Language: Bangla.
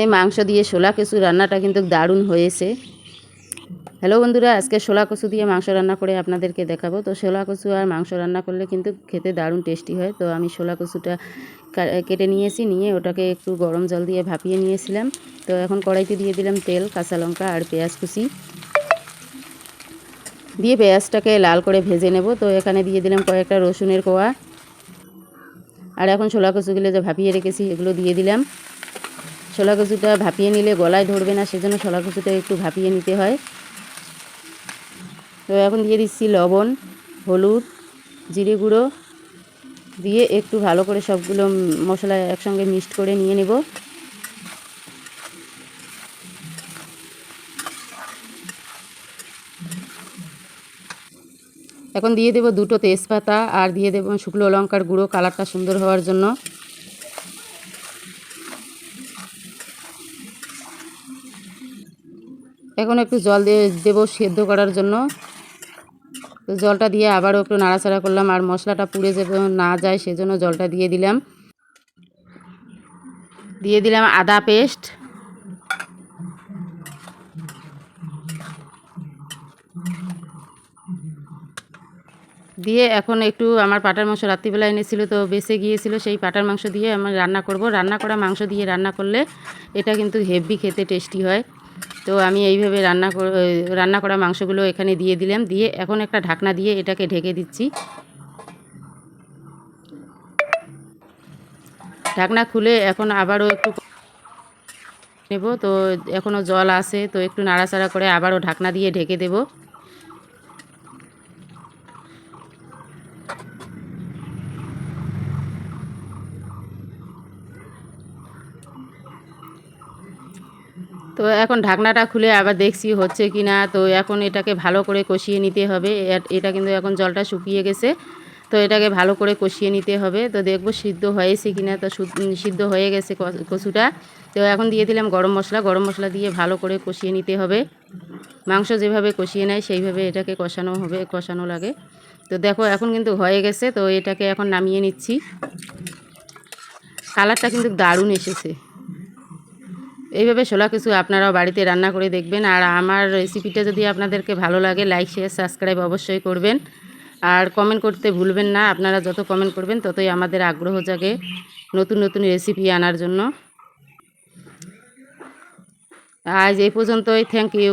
এই মাংস দিয়ে শোলা কচু রান্নাটা কিন্তু দারুণ হয়েছে। হ্যালো বন্ধুরা, আজকে শোলা কচু দিয়ে মাংস রান্না করে আপনাদেরকে দেখাবো। তো শোলা কচু আর মাংস রান্না করলে কিন্তু খেতে দারুণ টেস্টি হয়। তো আমি শোলা কচুটা কেটে নিয়েছি, নিয়ে ওটাকে একটু গরম জল দিয়ে ভাপিয়ে নিয়েছিলাম। তো এখন কড়াইতে দিয়ে দিলাম তেল, কাঁচা লঙ্কা আর পেঁয়াজ কুচি। দিয়ে পেঁয়াজটাকে লাল করে ভেজে নেব। তো এখানে দিয়ে দিলাম কয়েকটা রসুনের কোয়া। আর এখন ছোলা কচুগুলো যে ভাপিয়ে রেখেছি, এগুলো দিয়ে দিলাম। ছোলা কচুটা ভাপিয়ে নিলে গলায় ধরবে না, সেজন্য ছোলা কচুটা একটু ভাপিয়ে নিতে হয়। তো এখন দিয়ে দিচ্ছি লবণ, হলুদ, জিরে গুঁড়ো দিয়ে একটু ভালো করে সবগুলো মশলা একসঙ্গে মিক্সড করে নিয়ে নেব। এখন দিয়ে দেব দুটো তেজপাতা আর দিয়ে দেব শুকনো লঙ্কার গুঁড়ো, কালারটা সুন্দর হওয়ার জন্য। এখন একটু জল দিয়ে দেবো সেদ্ধ করার জন্য। তো জলটা দিয়ে আবারও একটু নাড়াচাড়া করলাম আর মশলাটা পুড়ে যাবে না যায় সেজন্য জলটা দিয়ে দিলাম। দিয়ে দিলাম আদা পেস্ট। দিয়ে এখন একটু আমার পাটার মাংস রাত্রিবেলা এনেছিল তো বেঁচে গিয়েছিল, সেই পাটার মাংস দিয়ে আমার রান্না করব। রান্না করা মাংস দিয়ে রান্না করলে এটা কিন্তু হেভি খেতে টেস্টি হয়। তো আমি এইভাবে রান্না রান্না করা মাংসগুলো এখানে দিয়ে দিলাম, দিয়ে এখন একটা ঢাকনা দিয়ে এটাকে ঢেকে দিচ্ছি। ঢাকনা খুলে এখন আবারও একটু নেব, তো এখনও জল আছে, তো একটু নাড়াচাড়া করে আবারও ঢাকনা দিয়ে ঢেকে দেবো। তো এখন ঢাকনাটা খুলে আবার দেখছি হচ্ছে কি না তো এখন এটাকে ভালো করে কষিয়ে নিতে হবে। এটা কিন্তু এখন জলটা শুকিয়ে গেছে। তো এটাকে ভালো করে কষিয়ে নিতে হবে। তো দেখব সিদ্ধ হয়েছে কি না তো সিদ্ধ হয়ে গেছে কচুটা। তো এখন দিয়ে দিলাম গরম মশলা। গরম মশলা দিয়ে ভালো করে কষিয়ে নিতে হবে। মাংস যেভাবে কষিয়ে নেয়, সেইভাবে এটাকে কষানো হবে, কষানো লাগে। তো দেখো এখন কিন্তু হয়ে গেছে। তো এটাকে এখন নামিয়ে নিচ্ছি। কালারটা কিন্তু দারুণ এসেছে। এইভাবে ছোলা কিছু আপনারাও বাড়িতে রান্না করে দেখবেন। আর আমার রেসিপিটা যদি আপনাদেরকে ভালো লাগে লাইক শেয়ার সাবস্ক্রাইব অবশ্যই করবেন। আর কমেন্ট করতে ভুলবেন না, আপনারা যত কমেন্ট করবেন ততই আমাদের আগ্রহ জাগে নতুন নতুন রেসিপি আনার জন্য। আজ এই পর্যন্তই থ্যাংক ইউ